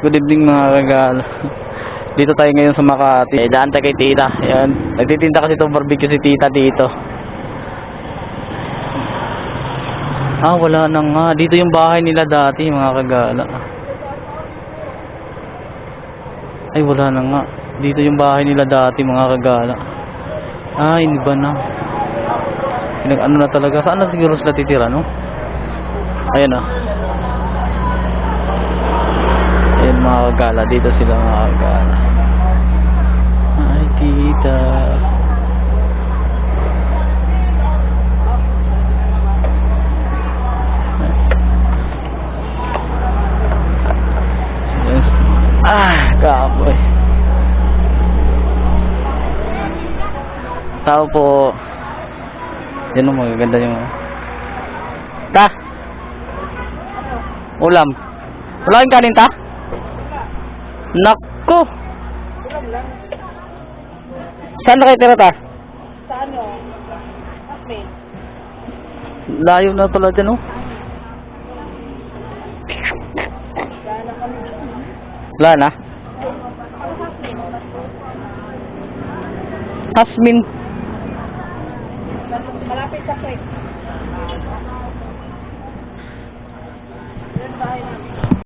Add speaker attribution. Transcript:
Speaker 1: Good evening mga kagala. Dito tayo ngayon sa Makati. Eh, daan tayo kay tita. Ayan. Nagtitinda kasi itong barbecue si tita dito. Ah, wala na nga. Dito yung bahay nila dati mga kagala. Ay, wala na nga. Dito yung bahay nila dati mga kagala. Ay, hindi ba na? Pinag ano na talaga. Saan na siguro sila titira, no? Ayan ah. Ayan mga kagala. Dito sila mga kagala. Ay, tita. Ah, kapoy. Tao po. Yan o, magaganda yung... Ta! Ulam. Wala kang kanin, ta? Nako! Saan na kayo tira, ta?
Speaker 2: Sa ano? Asmin.
Speaker 1: Layo na pala dyan, oh. Wala na? Hasmin.
Speaker 2: Malapit sa kwek. Yan bahay namin.